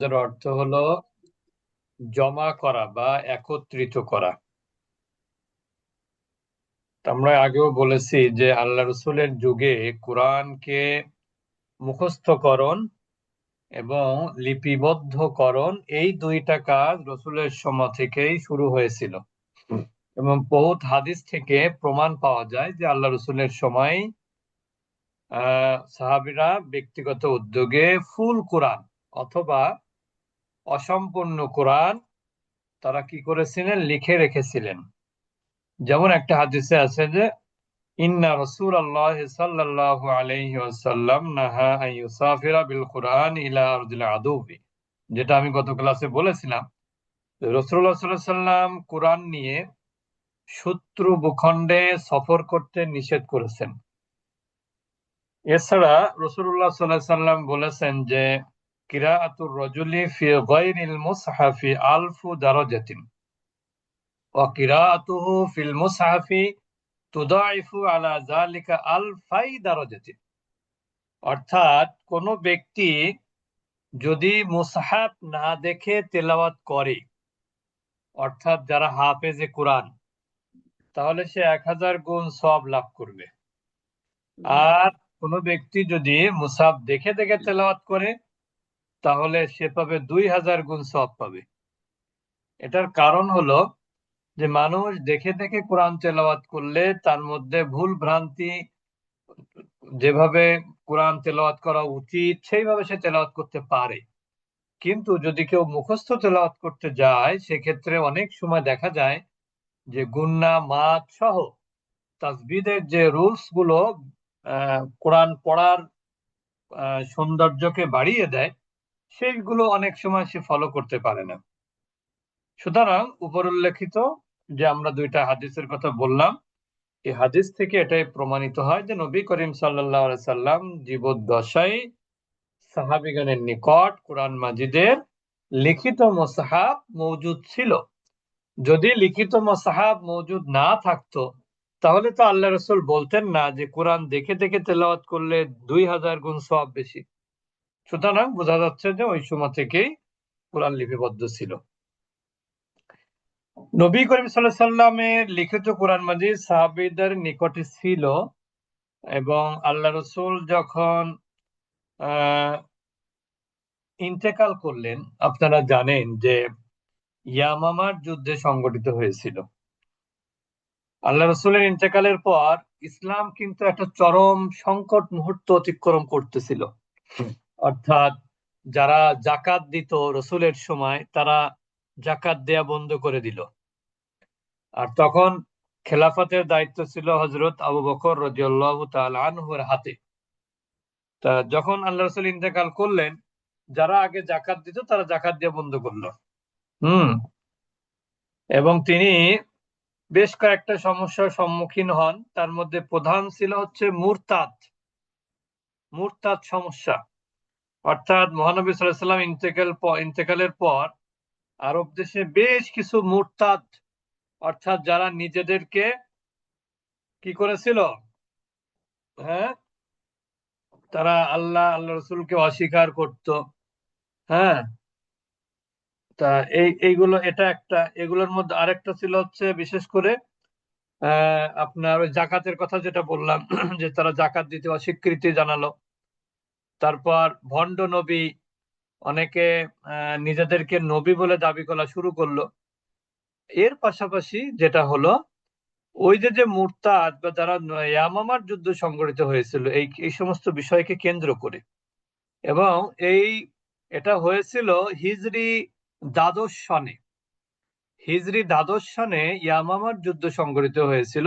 যার অর্থ হলো জমা করা বা একত্রিত করা। আমরা আগেও বলেছি যে আল্লাহ রসুলের যুগে কোরআনকে মুখস্থকরণ এবং লিপিবদ্ধকরণ এই দুইটা কাজ রসুলের সময় থেকেই শুরু হয়েছিল। এবং বহুত হাদিস থেকে প্রমাণ পাওয়া যায় যে আল্লাহ রসুলের সময় আহ সাহাবিরা ব্যক্তিগত উদ্যোগে ফুল কোরআন অথবা অসম্পূর্ণ কোরআন তারা কি করেছিলেন? লিখে রেখেছিলেন। যেমন একটা হাদিসে আছে যে, ইন্না রসুল আল্লাহ সাল্লাহ আলাইহি ওয়াসাল্লাম নাহা ইউসাফিরা বিল কোরআন ইলা আরদিল আদুবি। যেটা আমি গত ক্লাসে বলেছিলাম। রসুল্লাহ সাল্লাম কোরআন নিয়ে শত্রু ভূখণ্ডে সফর করতে নিষেধ করেছেন। এছাড়া রসুল্লাহ সাল্লাহ সাল্লাম বলেছেন যে কিরাআতুর রজুলি ফি গায়রিল মুসহাফি আলফু দারাজাতিন। ওয়া কিরাআতুহু ফিল মুসহাফি তুদাইফু আলা যালিকা আলফাই দারাজাতিন। অর্থাৎ কোন ব্যক্তি যদি মুসহাফ না দেখে তেলাওয়াত করে অর্থাৎ যারা হাফেজে কোরআন তাহলে সে এক হাজার গুণ সব লাভ করবে। আর কোন ব্যক্তি যদি মুসাফ দেখে দেখে তেলাওয়াত করে তাহলে সে পাবে দুই হাজার গুণ সব পাবে। এটার কারণ হলো যে মানুষ দেখে দেখে কোরআন তেলাওয়াত করলে তার মধ্যে ভুল ভ্রান্তি যেভাবে কোরআন তেলাওয়াত করা উচিত, সেইভাবে সে তেলাওয়াত করতে পারে। কিন্তু যদি কেউ মুখস্থ তেলাওয়াত করতে যায়, সেক্ষেত্রে অনেক সময় দেখা যায় যে গুন্না, মাত সহ তাসবিদের যে রুলসগুলো কোরআন পড়ার সৌন্দর্যকে বাড়িয়ে দেয় সেইগুলো অনেক সময় সে ফলো করতে পারে না। সুতরাং উপর উল্লেখিত যে আমরা দুইটা হাদিসের কথা বললাম, এই হাদিস থেকে এটাই প্রমাণিত হয় যে নবী করিম সাল্লাম জীবদ্দশায় সাহাবিগানের নিকট কোরআন মাজিদের লিখিত মোসাহাব মৌজুদ ছিল। যদি লিখিত মোসাহাব মৌজুদ না থাকতো, তাহলে তো আল্লাহ রসুল বলতেন না যে কোরআন দেখে দেখে তেলাওয়াত করলে দুই হাজার গুণ সব বেশি। সুতরাং বোঝা যাচ্ছে যে ওই সময় থেকেই কোরআন লিপিবদ্ধ ছিল। নবী করিম সাল্লামের লিখিত কোরআন মাজিদ সাহাবিদের নিকটে ছিল এবং আল্লাহ রসুল যখন ইন্তেকাল করলেন, আপনারা জানেন যে ইয়ামামার যুদ্ধে সংগঠিত হয়েছিল। আল্লাহ রসুলের ইন্তেকালের পর ইসলাম কিন্তু একটা চরম সংকট মুহূর্ত অতিক্রম করতেছিল। অর্থাৎ যারা জাকাত দিত রসুলের সময়, তারা জাকাত দেয়া বন্ধ করে দিল। আর তখন খেলাফতের দায়িত্ব ছিল হজরত আবু বকর রজিয়াল্লাহ আনহুর হাতে। তা যখন আল্লাহ রসুল ইন্তেকাল করলেন, যারা আগে জাকাত দিত, তারা জাকাত দেওয়া বন্ধ করল। হুম। এবং তিনি বেশ কয়েকটা সমস্যার সম্মুখীন হন। তার মধ্যে প্রধান ছিল হচ্ছে মুরতাদ। মুরতাদ সমস্যা। অর্থাৎ মহানবী সাল্লাম ইন্তেকাল ইন্তেকালের পর আরব দেশে বেশ কিছু মুরতাদ, অর্থাৎ যারা নিজেদেরকে কি করেছিল? হ্যাঁ? তারা আল্লাহ আল্লাহ রসুলকে অস্বীকার করত। হ্যাঁ? তা এই, এইগুলো, এটা একটা, এগুলোর মধ্যে আরেকটা ছিল হচ্ছে বিশেষ করে আপনার ওই জাকাতের কথা যেটা বললাম, যে তারা জাকাত দিতে অস্বীকৃতি জানালো। তারপর ভণ্ড নবী অনেকে নিজেদেরকে নবী বলে দাবি করা শুরু করল। এর পাশাপাশি যেটা হলো, ওই যে যে মুরতাদ বা যারা ইয়ামামার যুদ্ধ সংগঠিত হয়েছিল, এই এই সমস্ত বিষয়কে কেন্দ্র করে। এবং এই, এটা হয়েছিল হিজরি দ্বাদশ সনে। হিজরি দ্বাদশ সনে ইয়ামামার যুদ্ধ সংগঠিত হয়েছিল।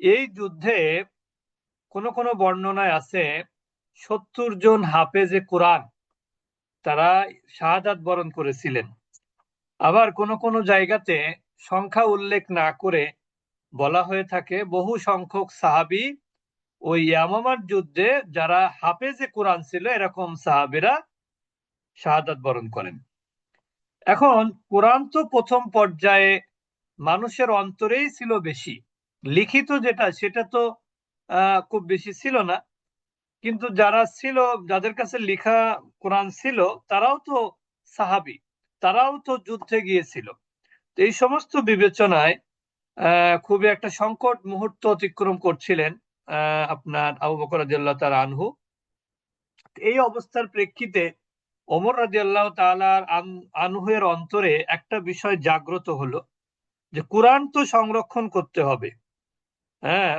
এই যুদ্ধে কোন কোন বর্ণনায় আছে সত্তর জন হাফেজে কোরআন তারা শাহাদাত বরণ করেছিলেন। আবার কোন কোন জায়গাতে সংখ্যা উল্লেখ না করে বলা হয়ে থাকে বহু সংখ্যক সাহাবি ওই ইয়ামামার যুদ্ধে যারা হাফেজে কোরআন ছিল এরকম সাহাবিরা শাহাদাত বরণ করেন। এখন কোরআন তো প্রথম পর্যায়ে মানুষের অন্তরেই ছিল বেশি। লিখিত যেটা, সেটা তো খুব বেশি ছিল না। কিন্তু যারা ছিল, যাদের কাছে লিখা কোরআন ছিল, তারাও তো সাহাবি, তারাও তো যুদ্ধে গিয়েছিল। এই সমস্ত বিবেচনায় খুবই একটা সংকট মুহূর্ত অতিক্রম করছিলেন আপনার আবু বকর তাআলা আনহু। এই অবস্থার প্রেক্ষিতে ওমর রাদিয়াল্লাহু তাআলার আনহুয়ের অন্তরে একটা বিষয় জাগ্রত হলো যে, কোরআন তো সংরক্ষণ করতে হবে। হ্যাঁ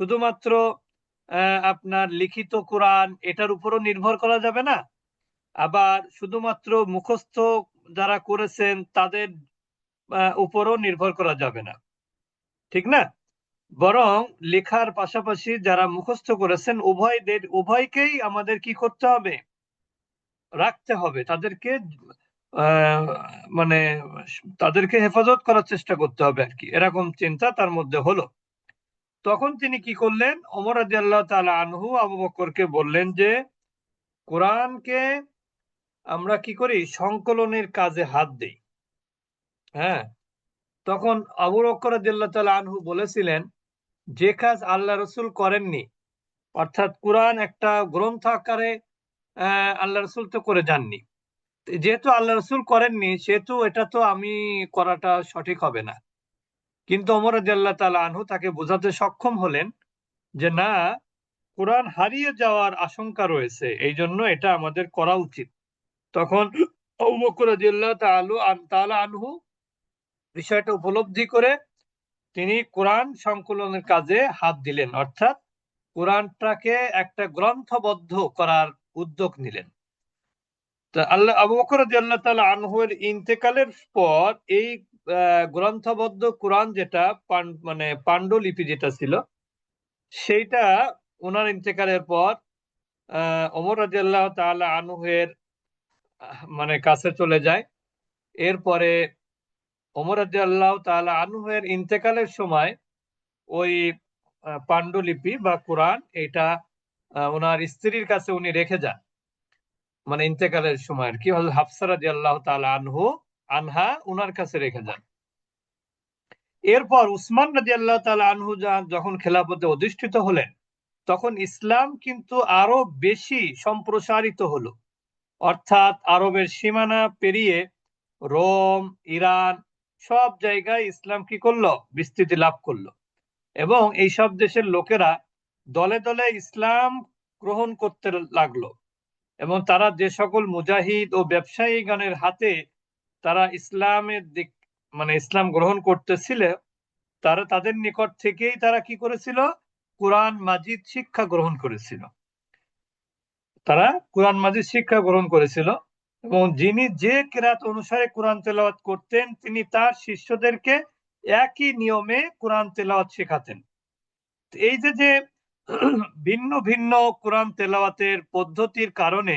শুধুমাত্র আপনার লিখিত কোরআন এটার উপরও নির্ভর করা যাবে না? আবার শুধুমাত্র মুখস্থ যারা করেছেন তাদের উপরও নির্ভর করা যাবে না। ঠিক না? বরং লেখার পাশাপাশি যারা মুখস্থ করেছেন, উভয়দের, উভয়কেই আমাদের কি করতে হবে? রাখতে হবে। তাদেরকে মানে তাদেরকে হেফাজত করার চেষ্টা করতে হবে আর কি। এরকম চিন্তা তার মধ্যে হলো। তখন তিনি কি করলেন? অমর আল্লাহ তালা আনহু আবু বকরকে বললেন যে, কোরআনকে আমরা কি করি? সংকলনের কাজে হাত দেই। হ্যাঁ? তখন আবু বকর আল্লাহ তালা আনহু বলেছিলেন, যে কাজ আল্লাহ রসুল করেননি, অর্থাৎ কোরআন একটা গ্রন্থ আকারে আল্লাহ রসুল তো করে যাননি। যেহেতু আল্লাহ রসুল করেননি, সেহেতু এটা তো আমি করাটা সঠিক হবে না। কিন্তু অমর আল্লাহ তালা আনহু তাকে বোঝাতে সক্ষম হলেন যে না, কোরআন হারিয়ে যাওয়ার আশঙ্কা রয়েছে এই জন্য এটা আমাদের করা উচিত। তখন আনহু বিষয়টা উপলব্ধি করে তিনি কোরআন সংকলনের কাজে হাত দিলেন, অর্থাৎ কোরআনটাকে একটা গ্রন্থবদ্ধ করার উদ্যোগ নিলেন। আল্লাহ, আবু বকর আনহুয়ের ইন্তেকালের পর এই গ্রন্থবদ্ধ কোরআন যেটা মানে পাণ্ডুলিপি যেটা ছিল, সেইটা ওনার ইন্তেকালের পর অমর রাজিয়াল্লাহ তালা আনুহের মানে কাছে চলে যায়। এরপরে অমর রাজিয়াল্লাহ তালা আনুহের ইন্তেকালের সময় ওই পাণ্ডুলিপি বা কোরআন এটা ওনার স্ত্রীর কাছে উনি রেখে যান। মানে ইন্তেকালের সময় আর কি। হাফসারা আল্লাহ তালা আনহু আনহা উনার কাছে রেখে যান। এরপর উসমান রাজি আল্লাহ তালা আনহু যখন খেলাপথে অধিষ্ঠিত হলেন, তখন ইসলাম কিন্তু আরও বেশি সম্প্রসারিত হলো। অর্থাৎ আরবের সীমানা পেরিয়ে রোম, ইরান সব জায়গায় ইসলাম কি করল? বিস্তৃতি লাভ করল। এবং এই সব দেশের লোকেরা দলে দলে ইসলাম গ্রহণ করতে লাগল। এবং তারা যে সকল মুজাহিদ ও ব্যবসায়ী গানের হাতে তারা ইসলামের দিক মানে ইসলাম গ্রহণ করতেছিল, তারা তাদের নিকট থেকেই তারা কি করেছিল? কোরআন মাজিদ শিক্ষা গ্রহণ করেছিল। তারা কোরআন মাজিদ শিক্ষা গ্রহণ করেছিল এবং যিনি যে কেরাত অনুসারে কোরআন তেলাওয়াত করতেন, তিনি তার শিষ্যদেরকে একই নিয়মে কোরআন তেলাওয়াত শেখাতেন। এই যে যে ভিন্ন ভিন্ন কোরআন তেলাওয়াতের পদ্ধতির কারণে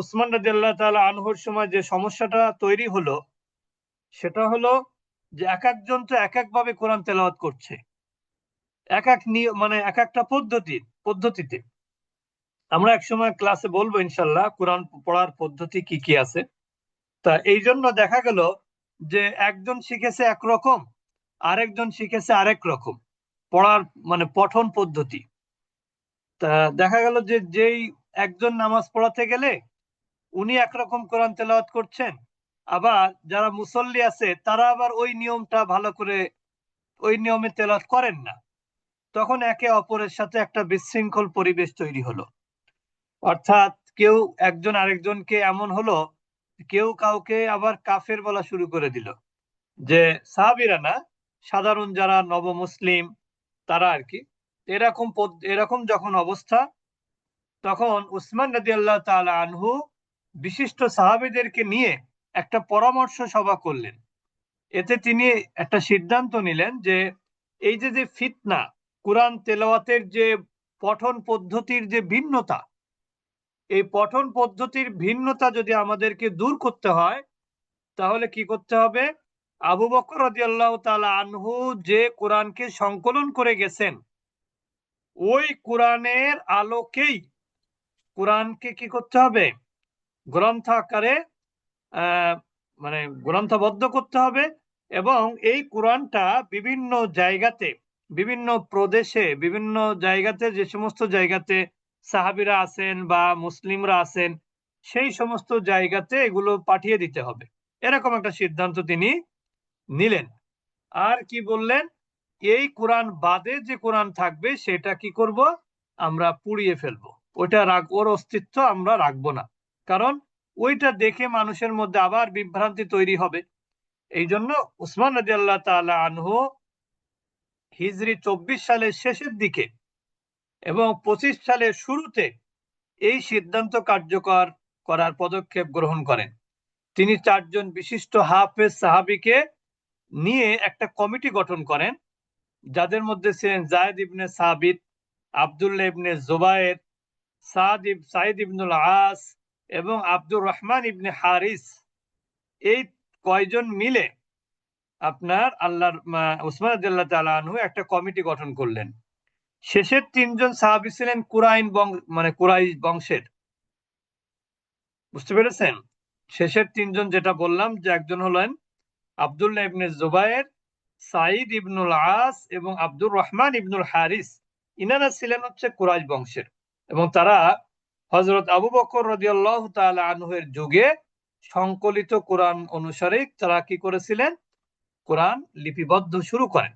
উসমান রাজিয়াল্লাহ তালা আনহর সময় যে সমস্যাটা তৈরি হলো, সেটা হলো যে এক একজন তো এক একভাবে কোরআন তেলাওয়াত করছে। এক এক নিয়ম মানে এক একটা পদ্ধতি, পদ্ধতিতে। আমরা এক সময় ক্লাসে বলব ইনশাল্লাহ কোরআন পড়ার পদ্ধতি কি কি আছে। তা এই জন্য দেখা গেল যে একজন শিখেছে একরকম আরেকজন শিখেছে আরেক রকম, পড়ার মানে পঠন পদ্ধতি। তা দেখা গেল যে যেই একজন নামাজ পড়াতে গেলে উনি একরকম কোরআন তেলাওয়াত করছেন, আবার যারা মুসল্লি আছে তারা আবার ওই নিয়মটা ভালো করে, ওই নিয়মে তেলাওয়াত করেন না। তখন একে অপরের সাথে একটা বিশৃঙ্খল পরিবেশ তৈরি হলো। অর্থাৎ কেউ একজন আরেকজনকে এমন হলো, কেউ কাউকে আবার কাফের বলা শুরু করে দিল। যে সাহাবিরা না, সাধারণ যারা নব মুসলিম তারা আর কি, এরকম এরকম যখন অবস্থা তখন উসমান নদী আল্লাহ তালা আনহু বিশিষ্ট সাহাবিদেরকে নিয়ে একটা পরামর্শ সভা করলেন। এতে তিনি একটা সিদ্ধান্ত নিলেন যে এই যে যে ফিতনা, কোরআন তেলাওয়াতের যে পঠন পদ্ধতির যে ভিন্নতা, এই পঠন পদ্ধতির ভিন্নতা যদি আমাদেরকে দূর করতে হয়, তাহলে কি করতে হবে? আবু বকর রাদিয়াল্লাহু তাআলা আনহু যে কোরআনকে সংকলন করে গেছেন, ওই কোরআনের আলোকেই কোরআনকে কি করতে হবে? গ্রন্থ আকারে মানে গ্রন্থবদ্ধ করতে হবে এবং এই কোরআনটা বিভিন্ন জায়গাতে, বিভিন্ন প্রদেশে, বিভিন্ন জায়গাতে, যে সমস্ত জায়গাতে সাহাবিরা আছেন বা মুসলিমরা আছেন, সেই সমস্ত জায়গাতে এগুলো পাঠিয়ে দিতে হবে। এরকম একটা সিদ্ধান্ত তিনি নিলেন। আর কি বললেন? এই কোরআন বাদে যে কোরআন থাকবে, সেটা কি করব? আমরা পুড়িয়ে ফেলব। ওইটা রাখ ওর অস্তিত্ব আমরা রাখব না। কারণ ওইটা দেখে মানুষের মধ্যে আবার বিভ্রান্তি তৈরি হবে। এই জন্য উসমান রাজি আল্লাহ তালা আনহু হিজরি চব্বিশ সালের শেষের দিকে এবং পঁচিশ সালের শুরুতে এই সিদ্ধান্ত কার্যকর করার পদক্ষেপ গ্রহণ করেন। তিনি চারজন বিশিষ্ট হাফেজ সাহাবিকে নিয়ে একটা কমিটি গঠন করেন, যাদের মধ্যে ছিলেন জায়দ ইবনে সাবিত, আবদুল্লাহ ইবনে জুবায়ের সাদ ইব সাইদ ইবনুল আস এবং আব্দুর রহমান ইবনে হারিস, এই কয়জন মিলে আপনার আল্লাহর উসমান আদাল্লাহ তালা একটা কমিটি গঠন করলেন। শেষের তিনজন সাহাবি ছিলেন কুরাইন মানে কুরাই বংশের। বুঝতে পেরেছেন? শেষের তিনজন যেটা বললাম যে একজন হলেন আবদুল্লাহ ইবনে জুবায়ের, সাইদ ইবনুল আস এবং আব্দুর রহমান ইবনুল হারিস। ইনারা ছিলেন হচ্ছে কুরাইশ বংশের। এবং তারা হজরত আবু বকর রদিয়াল্লাহ তাআলা আনহুয়ের যুগে সংকলিত কোরআন অনুসারে তারা কি করেছিলেন? কোরআন লিপিবদ্ধ শুরু করেন।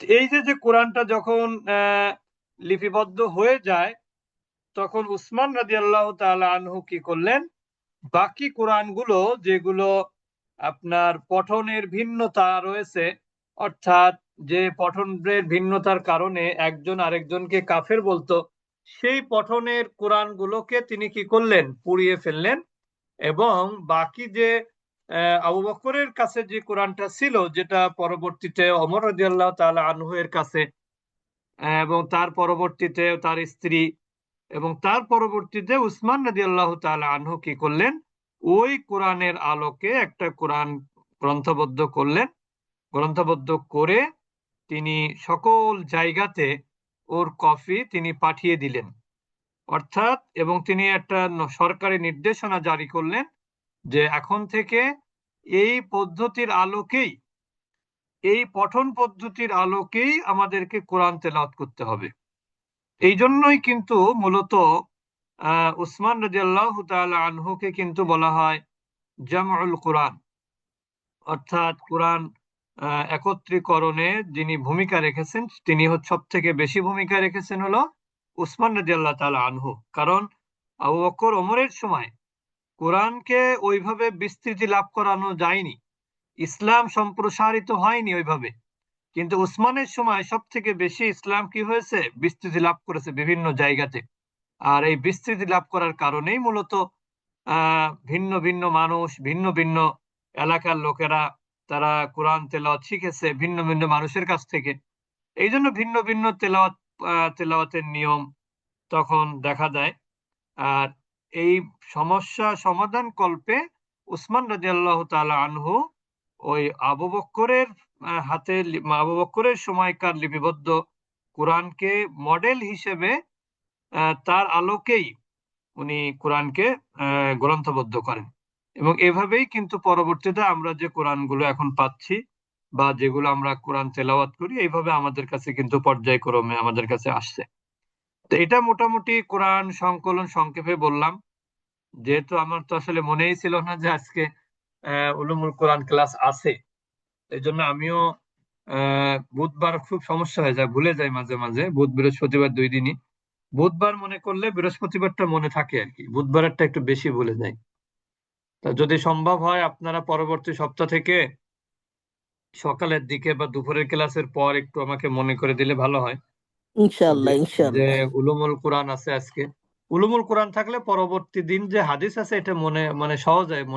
এই যে যে কোরআনটা যখন লিপিবদ্ধ হয়ে যায়, তখন উসমান রাজি আল্লাহ আনহু কি করলেন? বাকি কোরআনগুলো যেগুলো আপনার পঠনের ভিন্নতা রয়েছে, অর্থাৎ যে পঠনের ভিন্নতার কারণে একজন আরেকজনকে কাফের বলতো সেই পঠনের কোরআনগুলোকে তিনি কি করলেন? পুড়িয়ে ফেললেন এবং বাকি যে আবু বকরের কাছে যে কোরআনটা ছিল, যেটা পরবর্তীতে অমর রাজি আল্লাহ তালা আনহুয়ের কাছে এবং তার পরবর্তীতে তার স্ত্রী এবং তার পরবর্তীতে উসমান নদী আল্লাহ তালা আনহু কি করলেন? ওই কোরআনের আলোকে একটা কোরআন গ্রন্থবদ্ধ করলেন। গ্রন্থবদ্ধ করে তিনি সকল জায়গাতে ওর কফি তিনি পাঠিয়ে দিলেন। অর্থাৎ, এবং তিনি একটা সরকারি নির্দেশনা জারি করলেন যে এখন থেকে এই পদ্ধতির আলোকেই, এই পঠন পদ্ধতির আলোকেই আমাদেরকে কোরআন তেলাওয়াত করতে হবে। এই জন্যই কিন্তু মূলত আহ উসমান রাজিয়াল্লাহ আনহুকে কিন্তু বলা হয় জামউল কোরআন। অর্থাৎ কোরআন একত্রীকরণে যিনি ভূমিকা রেখেছেন, তিনি হচ্ছে সব থেকে বেশি ভূমিকা রেখেছেন হলো উসমান রাজিয়াল্লাহ তালা আনহু। কারণ আবু বকর ওমরের সময় কোরআনকে ওইভাবে বিস্তৃতি লাভ করানো যায়নি। ইসলাম সম্প্রসারিত হয়নি ওইভাবে। কিন্তু উসমানের সময় সব থেকে বেশি ইসলাম কি হয়েছে? বিস্তৃতি লাভ করেছে বিভিন্ন জায়গাতে। আর এই বিস্তৃতি লাভ করার কারণেই মূলত ভিন্ন ভিন্ন মানুষ, ভিন্ন ভিন্ন এলাকার লোকেরা তারা কোরআন তেলাওয়াত শিখেছে ভিন্ন ভিন্ন মানুষের কাছ থেকে। এই জন্য ভিন্ন ভিন্ন তেলাওয়াত তেলাওয়াতের নিয়ম তখন দেখা দেয়। আর এই সমস্যা সমাধান কল্পে উসমান রাজিয়াল্লাহ তালা আনহু ওই আবু বক্করের হাতে আবু বক্করের সময়কার লিপিবদ্ধ কোরআনকে মডেল হিসেবে তার আলোকেই উনি কোরআনকে গ্রন্থবদ্ধ করেন। এবং এভাবেই কিন্তু পরবর্তীতে আমরা যে কোরআনগুলো এখন পাচ্ছি বা যেগুলো আমরা কোরআন তেলাওয়াত করি, এইভাবে আমাদের কাছে কিন্তু পর্যায়ক্রমে আমাদের কাছে আসছে। তো এটা মোটামুটি কোরআন সংকলন সংক্ষেপে বললাম। যেহেতু আমার তো আসলে মনেই ছিল না যে আজকে উলুমুল কোরআন ক্লাস আছে। এই জন্য আমিও বুধবার খুব সমস্যা হয়ে যায়, ভুলে যাই মাঝে মাঝে। বুধ, বৃহস্পতিবার দুই দিনই। বুধবার মনে করলে বৃহস্পতিবারটা মনে থাকে আর কি। বুধবারটা একটু বেশি ভুলে যাই। তা যদি সম্ভব হয় আপনারা পরবর্তী সপ্তাহ থেকে সকালের দিকে বা দুপুরের ক্লাসের পর একটু আমাকে মনে করে দিলে ভালো হয়। ইনশাআল্লাহ যে ইনশাআল্লাহ। উলুমুল কোরআন আছে আজকে। উলুমুল কোরআন থাকলে পরবর্তী দিন যে হাদিস আছে এটা মনে মানে সহজ হয় মনে